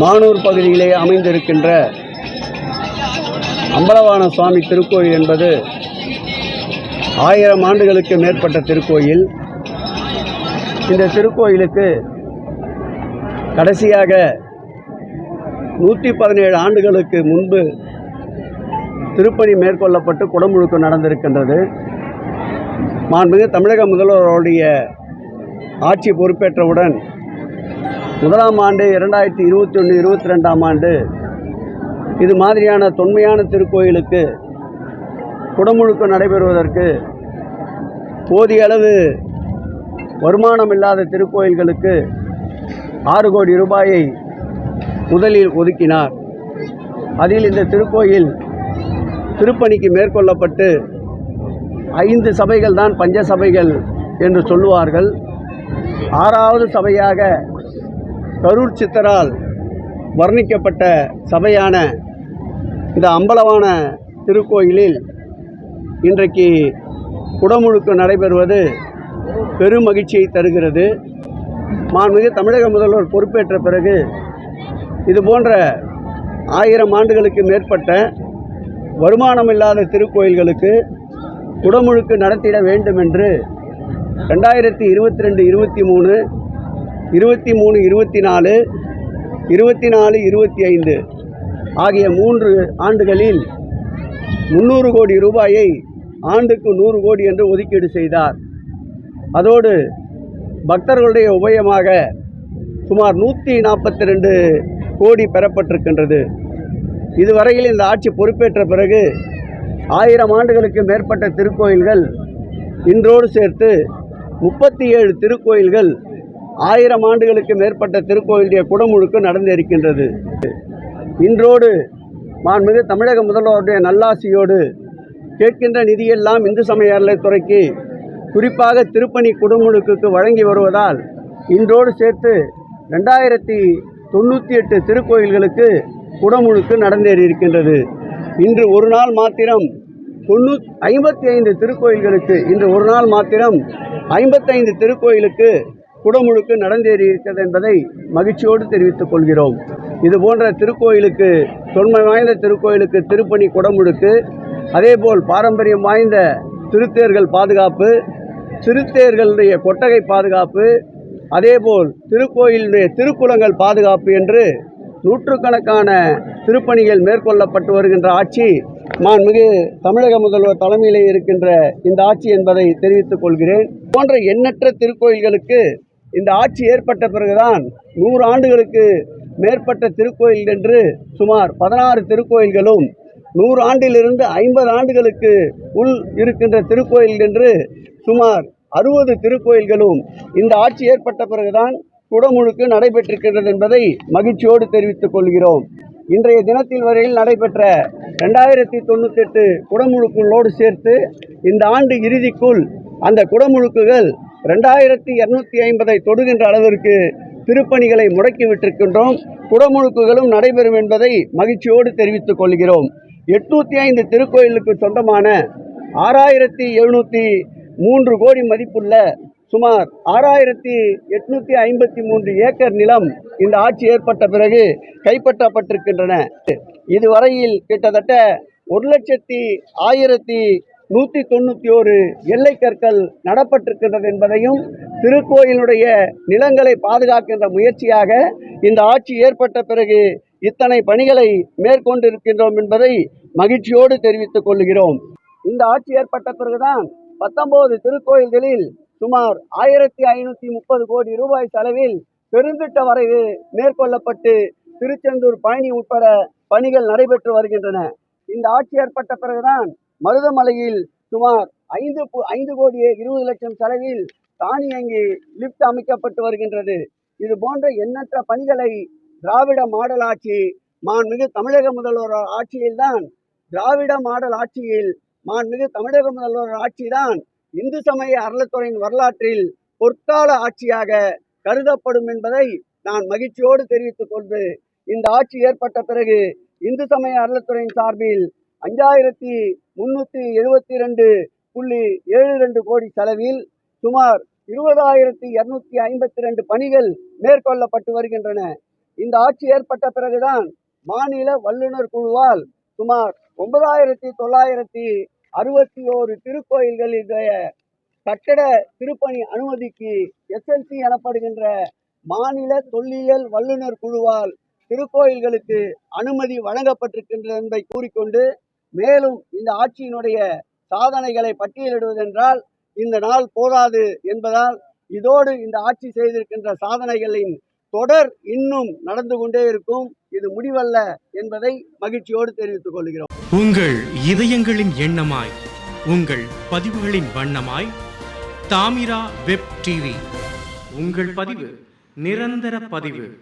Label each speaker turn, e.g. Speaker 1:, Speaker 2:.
Speaker 1: மானூர் பகுதியிலே அமைந்திருக்கின்ற அம்பலவான சுவாமி திருக்கோயில் என்பது ஆயிரம் ஆண்டுகளுக்கு மேற்பட்ட திருக்கோயில். இந்த திருக்கோயிலுக்கு கடைசியாக நூற்றி பதினேழு ஆண்டுகளுக்கு முன்பு திருப்பணி மேற்கொள்ளப்பட்டு குடமுழுக்கு நடந்திருக்கின்றது. மாண்புமிகு தமிழக முதல்வருடைய ஆட்சி பொறுப்பேற்றவுடன் முதலாம் ஆண்டு இரண்டாயிரத்தி இருபத்தி ஒன்று இருபத்தி ரெண்டாம் ஆண்டு. இது மாதிரியான தொன்மையான திருக்கோயிலுக்கு குடமுழுக்கு நடைபெறுவதற்கு போதிய அளவு வருமானம் இல்லாத திருக்கோயில்களுக்கு ஆறு கோடி ரூபாயை முதலில் ஒதுக்கினார். அதில் இந்த திருக்கோயில் திருப்பணிக்கு மேற்கொள்ளப்பட்டு ஐந்து சபைகள் தான் பஞ்ச சபைகள் என்று சொல்லுவார்கள். ஆறாவது சபையாக கரூர் சித்தரால் வர்ணிக்கப்பட்ட சபையான இந்த அம்பலவான திருக்கோயிலில் இன்றைக்கு குடமுழுக்கு நடைபெறுவது பெரும் மகிழ்ச்சியை தருகிறது. மாண்புமிகு தமிழக முதல்வர் பொறுப்பேற்ற பிறகு இது போன்ற ஆயிரம் ஆண்டுகளுக்கு மேற்பட்ட வருமானம் இல்லாத திருக்கோயில்களுக்கு குடமுழுக்கு நடத்திட வேண்டும் என்று ரெண்டாயிரத்தி இருபத்தி ரெண்டு இருபத்தி மூணு இருபத்தி மூணு இருபத்தி நாலு இருபத்தி நாலு இருபத்தி ஐந்து ஆகிய மூன்று ஆண்டுகளில் முந்நூறு கோடி ரூபாயை ஆண்டுக்கு நூறு கோடி என்று ஒதுக்கீடு செய்தார். அதோடு பக்தர்களுடைய உபயமாக சுமார் நூற்றி நாற்பத்தி ரெண்டு கோடி பெறப்பட்டிருக்கின்றது. இதுவரையில் இந்த ஆட்சி பொறுப்பேற்ற பிறகு ஆயிரம் ஆண்டுகளுக்கு மேற்பட்ட திருக்கோயில்கள் இன்றோடு சேர்த்து முப்பத்தி ஏழு திருக்கோயில்கள் ஆயிரம் ஆண்டுகளுக்கு மேற்பட்ட திருக்கோயிலுடைய குடமுழுக்கு நடந்திருக்கின்றது. இன்றோடு மாண்புமிகு தமிழக முதல்வருடைய நல்லாசியோடு கேட்கின்ற நிதியெல்லாம் இந்து சமய அறநிலைத்துறைக்கு குறிப்பாக திருப்பணி குடமுழுக்குக்கு வழங்கி வருவதால் இன்றோடு சேர்த்து ரெண்டாயிரத்தி தொண்ணூற்றி எட்டு திருக்கோயில்களுக்கு குடமுழுக்கு நடந்தேறியிருக்கின்றது. இன்று ஒரு நாள் மாத்திரம் தொண்ணூ ஐம்பத்தி ஐந்து திருக்கோயில்களுக்கு இன்று ஒரு நாள் மாத்திரம் ஐம்பத்தைந்து திருக்கோயிலுக்கு குடமுழுக்கு நடந்தேறி இருக்கிறது என்பதை மகிழ்ச்சியோடு தெரிவித்துக் கொள்கிறோம். இது போன்ற திருக்கோயிலுக்கு தொன்மை வாய்ந்த திருக்கோயிலுக்கு திருப்பணி குடமுழுக்கு அதேபோல் பாரம்பரியம் வாய்ந்த திருத்தேர்கள் பாதுகாப்பு திருத்தேர்களுடைய கொட்டகை பாதுகாப்பு அதேபோல் திருக்கோயிலுடைய திருக்குளங்கள் பாதுகாப்பு என்று நூற்றுக்கணக்கான திருப்பணிகள் மேற்கொள்ளப்பட்டு வருகின்ற ஆட்சி மாண்புமிகு தமிழக முதல்வர் தலைமையிலே இருக்கின்ற இந்த ஆட்சி என்பதை தெரிவித்துக் கொள்கிறேன். போன்ற எண்ணற்ற திருக்கோயில்களுக்கு இந்த ஆட்சி ஏற்பட்ட பிறகுதான் நூறு ஆண்டுகளுக்கு மேற்பட்ட திருக்கோயில் என்று சுமார் பதினாறு திருக்கோயில்களும் நூறு ஆண்டிலிருந்து ஐம்பது ஆண்டுகளுக்கு உள் இருக்கின்ற திருக்கோயில் என்று சுமார் அறுபது திருக்கோயில்களும் இந்த ஆட்சி ஏற்பட்ட பிறகுதான் குடமுழுக்கு நடைபெற்றிருக்கின்றது என்பதை மகிழ்ச்சியோடு தெரிவித்துக் கொள்கிறோம். இன்றைய தினத்தில் வரையில் நடைபெற்ற ரெண்டாயிரத்தி தொண்ணூற்றி எட்டு குடமுழுக்குகளோடு சேர்த்து இந்த ஆண்டு இறுதிக்குள் அந்த குடமுழுக்குகள் ரெண்டாயிரத்தி இரநூத்தி ஐம்பதை தொடுகின்ற அளவிற்கு திருப்பணிகளை முடக்கி விட்டிருக்கின்றோம் குடமுழுக்குகளும் நடைபெறும் என்பதை மகிழ்ச்சியோடு தெரிவித்துக் கொள்கிறோம். எட்நூற்றி ஐந்து திருக்கோயிலுக்கு சொந்தமான ஆறாயிரத்தி எழுநூற்றி மூன்று கோடி மதிப்புள்ள சுமார் ஆறாயிரத்தி எட்நூற்றி ஐம்பத்தி மூன்று ஏக்கர் நிலம் இந்த ஆட்சி ஏற்பட்ட பிறகு கைப்பற்றப்பட்டிருக்கின்றன. இதுவரையில் கிட்டத்தட்ட ஒரு லட்சத்தி ஆயிரத்தி நூற்றி தொண்ணூற்றி ஒரு எல்லை கற்கள் நடப்பட்டிருக்கின்றது என்பதையும் திருக்கோயிலுடைய நிலங்களை பாதுகாக்கின்ற முயற்சியாக இந்த ஆட்சி ஏற்பட்ட பிறகு இத்தனை பணிகளை மேற்கொண்டிருக்கின்றோம் என்பதை மகிழ்ச்சியோடு தெரிவித்துக் கொள்கிறோம். இந்த ஆட்சி ஏற்பட்ட பிறகுதான் பத்தொன்பது திருக்கோயில்களில் சுமார் ஆயிரத்தி ஐநூற்றி முப்பது கோடி ரூபாய் செலவில் பெருந்திட்ட வரைவு மேற்கொள்ளப்பட்டு திருச்செந்தூர் பழனி உட்பட பணிகள் நடைபெற்று வருகின்றன. இந்த ஆட்சி ஏற்பட்ட பிறகுதான் மருதமலையில் சுமார் ஐந்து ஐந்து கோடியே இருபது லட்சம் செலவில் தானியங்கி லிப்ட் அமைக்கப்பட்டு வருகின்றது. இது போன்ற எண்ணற்ற பணிகளை திராவிட மாடல் ஆட்சி மாண்புமிகு தமிழக முதல்வர் ஆட்சியில்தான் திராவிட மாடல் ஆட்சியில் மாண்புமிகு தமிழக முதல்வர் ஆட்சிதான் இந்து சமய அறநிலைத்துறையின் வரலாற்றில் பொற்கால ஆட்சியாக கருதப்படும் என்பதை நான் மகிழ்ச்சியோடு தெரிவித்துக் கொண்டு இந்த ஆட்சி ஏற்பட்ட பிறகு இந்து சமய அறநிலைத்துறையின் சார்பில் அஞ்சாயிரத்தி முன்னூற்றி எழுபத்தி ரெண்டு புள்ளி ஏழு ரெண்டு கோடி செலவில் சுமார் இருபதாயிரத்தி இருநூத்தி ஐம்பத்தி ரெண்டு பணிகள் மேற்கொள்ளப்பட்டு வருகின்றன. இந்த ஆட்சி ஏற்பட்ட பிறகுதான் மாநில வல்லுநர் குழுவால் சுமார் ஒன்பதாயிரத்தி தொள்ளாயிரத்தி அறுபத்தி ஓரு திருக்கோயில்களுடைய கட்டட திருப்பணி அனுமதிக்கு எஸ்எல்சி எனப்படுகின்ற மாநில தொல்லியல் வல்லுநர் குழுவால் திருக்கோயில்களுக்கு அனுமதி வழங்கப்பட்டிருக்கின்றது என்பதை கூறிக்கொண்டு மேலும் இந்த ஆட்சியினுடைய சாதனைகளை பட்டியலிடுவதென்றால் இந்த நாள் போதாது என்பதால் இதோடு இந்த ஆட்சி செய்திருக்கின்ற சாதனைகளின் தொடர் இன்னும் நடந்து கொண்டே இருக்கும். இது முடிவல்ல என்பதை மகிழ்ச்சியோடு தெரிவித்துக் கொள்கிறோம்.
Speaker 2: உங்கள் இதயங்களின் எண்ணமாய் உங்கள் பதிவுகளின் வண்ணமாய் தாமிரா வெப் டிவி. உங்கள் பதிவு நிரந்தர பதிவு.